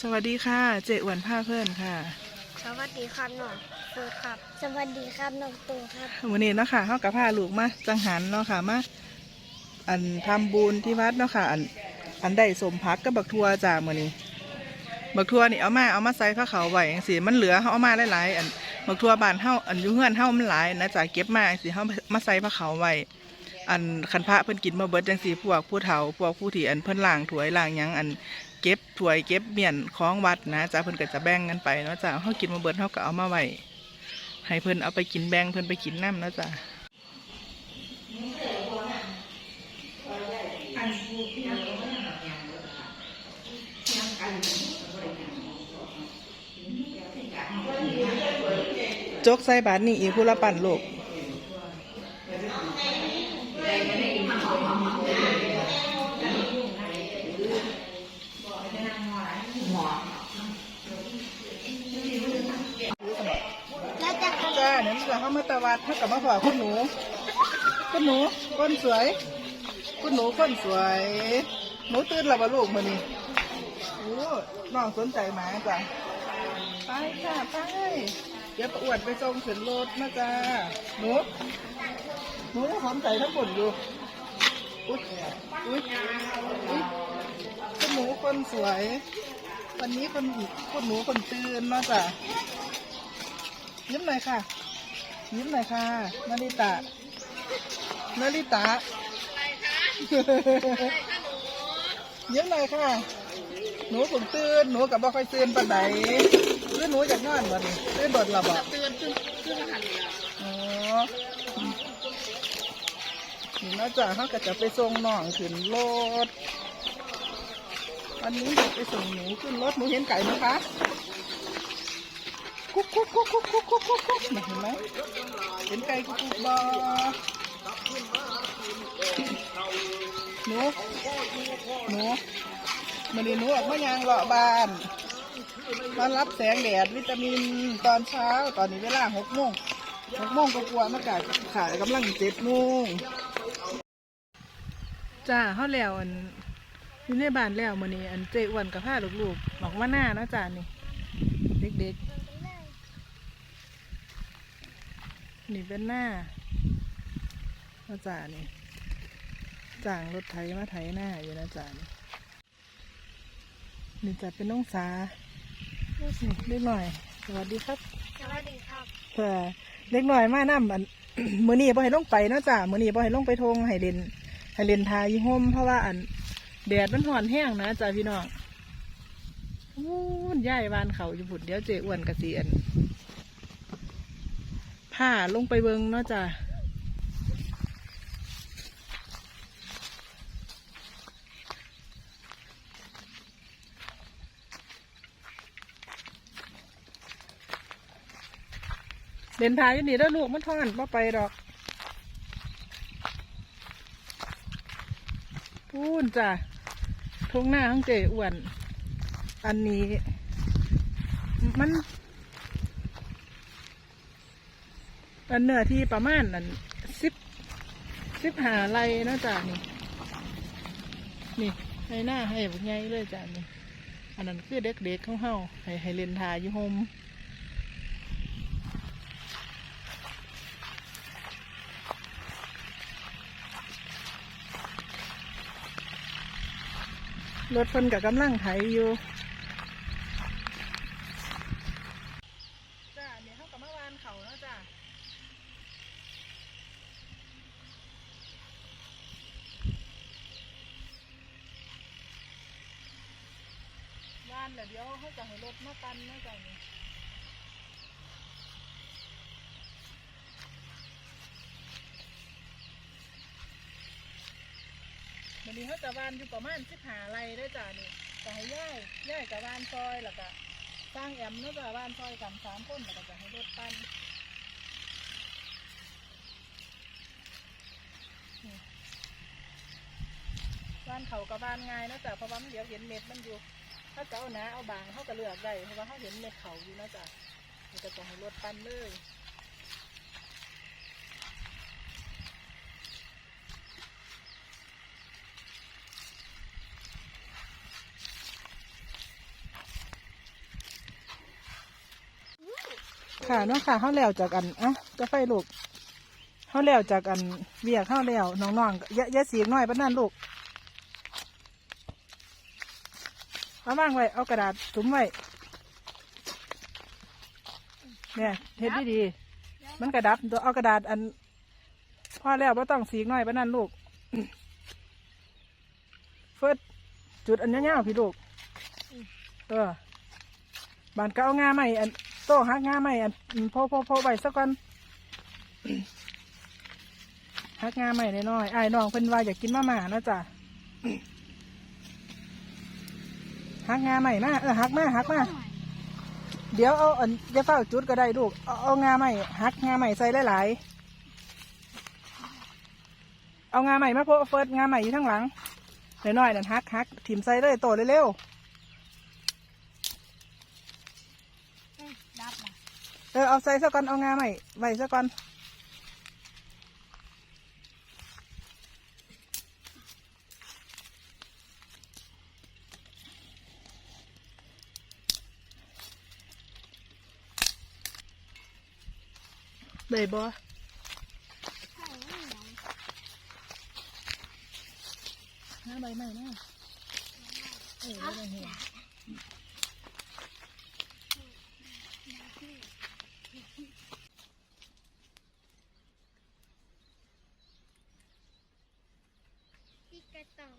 สวัสดีค่ะ เจอ้วนผ้าเพื่อนค่ะ สวัสดีครับน้องเฟิร์สครับ สวัสดีครับน้องตูครับวันนี้เนาะค่ะเขากับผ้าลูกมาจังหันเนาะค่ะมาอันทำบุญที่วัดเนาะค่ะอันอันได้สมพักกับบักทัวจ้ามื่อนี้ บักทัวนี่เอามาเอามาใส่ผ้าเขาวไว้จังสิมันเหลือเขาเอามาหลายๆอันบักทัวบานเฮาอันอยุ่เฮือนเฮามันหลายนะจ้าเก็บมาจังสิเฮามาใส่ผ้าเขาวไว้อันคันพระเพิ่นกินมาเบิดจังสิพวกผู้เฒ่าพวกผู้ที่อันเพิ่นล้างถ้วยล้างหยังอัน เก็บถ้วยเก็บเมียนของวัดนะจ้าเพิ่นก็จะแบ่งกันไปเนาะจ้าเฮากินมาเบิดเฮาก็เอามาไว้ให้เพิ่นเอาไปกินแบ่งเพิ่นไปกินน้ำเนาะจ้ะจกใส่บาทนี่อีผู้ละปั่นลูก กราเข้ามาตะวัดเท่ากับมาฝากคุณหนูคุณหนูคนสวยคุณหนูคนสวย หนูตื่นแล้วบ่ลูกมือนี้โอ้น้องสนใจหมาจ้ะไปค่ะไปเดี๋ยวประอวดไปส่งขึ้นรถนะจ้าหนูหนูหอมใจทั้งหมดอยู่อุ๊ยอุ๊ยอุ๊ยคุณหนูคนสวย วันนี้คนคุณหนูคนตื่นนาะจ้ะยิ้มหน่อยค่ะ ยิ้มหน่อยค่ะนาริตะนาริตะยิ้มหน่อยค่ะ หนูผมตื่นหนูกับบ่ค่อยตื่นปานใดหรือหนูอยากนอนวันตื่นโดดหลับอะตื่นตื่นตื่นหันอ๋อนี่นะจ๊ะเขาก็จะไปส่งน้องขึ้นรถวันนี้จะไปส่งหนูขึ้นรถหนูเห็นไก่ไหมคะ กุ๊กกุ๊กกุ๊กกุ๊กกุ๊กกุ๊กกุ๊กกุ๊กเห็นไหมเห็นไก่กุ๊กกุ๊กบอหนูหนูมันนี่หนูออกมายางเลาะบ้านมารับแสงแดดวิตามินตอนเช้าตอนนี้เวลาหกโมงหกโมงก็กลัวๆมากาขายกำลังเจ็ดโมงจ้าเขาแล้วอันอยู่ในบ้านแล้วมื้อนี้อันเจอ้วนกับผ้าลูกๆบอกว่าหน้านะจ้านี่เด็กๆ นี่เป็นหน้านะจ่านี่จ่างรถไถมาไถหน้าอยู่นะจ่านี่นี่จะเป็นน้องสานี่เล็กหน่อย สวัสดีครับสวัสดีครับเผื่อเล็กหน่อยมาน้ำอันมือนี้บ่ให้ลงไปเนาะจ้ามือนี้บ่ให้ลงไปทงให้เล่นให้เล่นทายี่ห่มเพราะว่าอันแดดมันห่อนแห้งนะจ้าพี่น้องอู้นย่ายบ้านเขาอยู่บุดเดี๋ยวเจอ้วนกระเสียน ผ้าลงไปเบิงเนาะจ้าเล่นทาอยู่นี่แล้วลูกมันท่อนมาไปดอกพูนจ้ะทุ่งหน้าของเจอ้วน อันนี้ มันอัน เนื้อที่ประมาณอันสิบสิบหาไรนะจ้ะนี่ นี่ให้หน้าให้บุญใหญ่เลยจ้ะนี่ อันนั้นคือเด็กๆของเฮาให้ให้เล่นทาอยู่โฮมรถเพิ่นกับกำลังไถอยู่ จ้าเดี๋ยวเขากับมาวานเขาเนาะจ้าว่า นแล้วเดี๋ยวเขาจะให้รถมาตันนะจ้านี่วันนี้เขาจะวานอยู่ประมาณสิบหาไรได้จ้านี่จะให้ย่ายย่ายกับวานซอยแล้วก็สร้างแอมเนาะจ้าวานซอยกันสามคนแล้วก็จะให้รถตันบ้านเขากับบ้านง่ายนะจ๊ะเพราะว่ามันเดี๋ยวเห็นเม็ดมันอยู่ ถ้าเก้านะเอาบางเขาก็เลือกได้เพราะว่าเขาเห็นเม็ดเขาอยู่นะจ๊ะมันก็ต้องให้รดปั้นเลยค่ะเนาะค่ะเขาแล้วจากอันอะจะไฟลูกเขาแล้วจากอันเบียกเข้าแล้วน้องๆยะๆะสีน้อยปะนั่นลูก เอาวางไว้ เอากระดาษถุมไว้ เนี่ยเฮ็ดดีๆมันกระดับตัวเอากระดาษอันพ่อแล้วไ่าต้องสีน้อยปานนั้นลูก เฟิดจุดอันยาวๆพี่ลูก เออบานก็เอางาใหม่อันโต้หักงาใหม่อันพอพอพอไว้สักก่อนหักงาใหม่น้อยๆไอ้น้องเพิ่นว่าอยากกินมาม่านะจ๊ะ หักงาใหม่มาเออหักมาหักมาเดี๋ยวเอาอันจะเฝ้าจุดก็ได้ลูกเอาเอางาใหม่หักงาใหม่ใส่หลายๆเอางาใหม่มาโพะเฟิร์สงาใหม่อยู่ข้างหลังน้อยๆนั่นหักหักถิ่มใส่เลยโตเร็วดับล่ะๆเออเอาใส่ซะก่อนเอางาใหม่ไว้ซะก่อน ได้บ่ห้าใบใหม่นะเออได้เห็นพี่กระตอม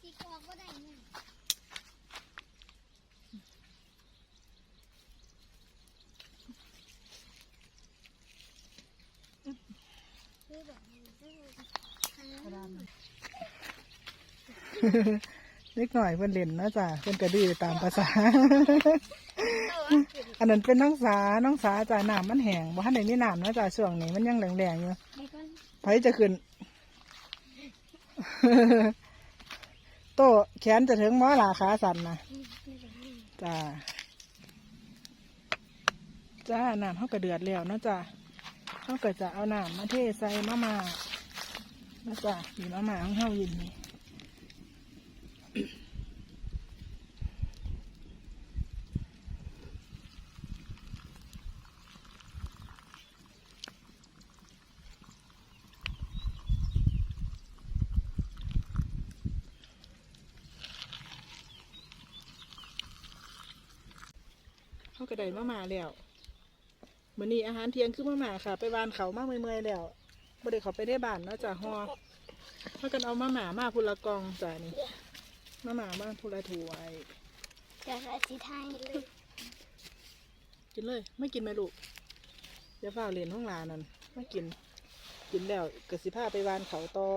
พี่กอกก็ได้เนี่ยคือแบบนี้คือ กระดานมัน เล็กหน่อยเพิ่อนเล่นนะจ๊ะเพิ่อนกระดื้อตามภาษา อันนั้นเป็นน้องสาน้องสาจ้ะน้ำมันแห้งบ่ทันได้มีน้ำนะจ๊ะช่วงนี้มันยังแหลงๆอยู่ไม่ก็ไผจะขึ้น โตแขนจะถึงหมอหลาขาสั่นนะจ้าจ้าน้ำเขาก็เดือดแล้วเนาะจ้ะเขาก็จะเอาน้ำมาเทใส่มะมา นะจ้ะมีมะมาของเฮายินนี่เขาก็ได้มามาแล้วมื้อนี้อาหารเที่ยงคือมามาค่ะ ไปบานเขามากเมื่อยๆแล้ว บ่ได้เขาไปได้บ้านเนาะจ้ะฮอเขากันเอามาหมามาพุละกองจ้ะนี่มาหมามาพุละถ้วยจะใส่สีไทยกินเลย ไม่กินไหมลูกเดี๋ยวฝ้าวเรียนห้องลานั่นไม่กิน กินแล้วกสิพาไปบ้านเขาต่อ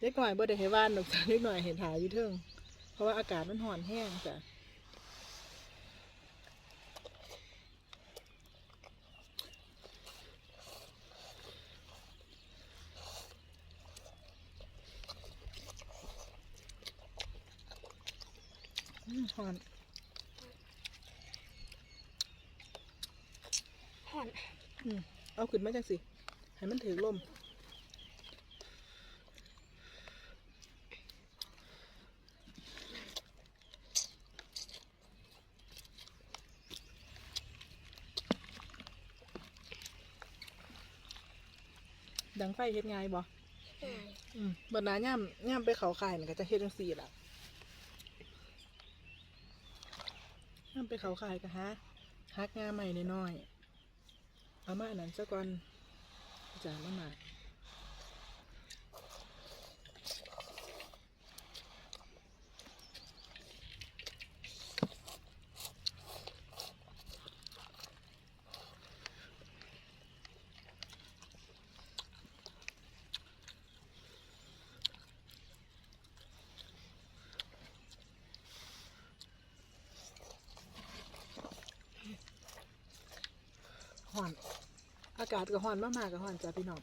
เล็กหน่อยบ่ได้ให้บ้านดอกจ้ะเล็กหน่อยเห็นหาอยู่เทิงเพราะว่าอากาศมันห่อนแห้งจ้ะ หอนห่อนอืมเอาขึ้นมาจังสิ ให้มันถือลมดังไฟเฮ็ดง่ายบ่อืมบนน้าย่ำย่ำไปเขาข่ายมันก็จะเฮ็ดจังสี่ล่ะ ย่ำไปเขาขายกะฮะฮักงาใหม่น้อยๆเอามาอันนั้นซะก่อนจานมาใหม่ ห่อน อากาศก็ห่อนมากๆก็ห่อนจ้ะพี่น้อง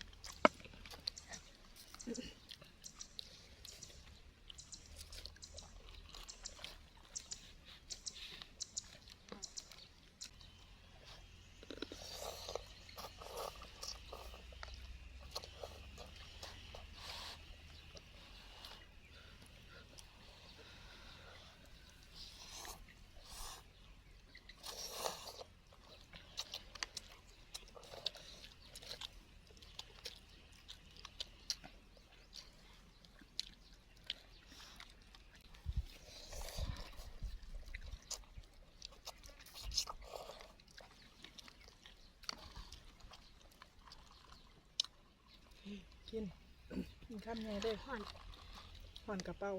กินกินข้ามไงเด้อห่อนห่อนกระเป๋า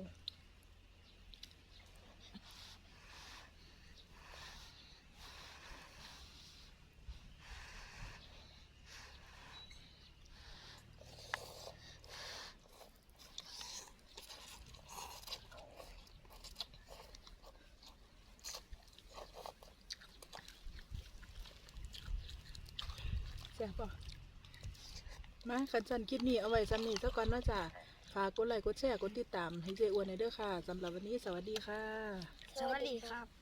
แซ่บป่ะ มาขันชันคลิปนี้เอาไว้สำนี้ซะก่อนเนาะจ้ะฝากกดไลค์กดแชร์กดติดตามให้เจอ้วนในอยเด้อค่ะสำหรับวันนี้สวัสดีค่ะ สวัสดีครับ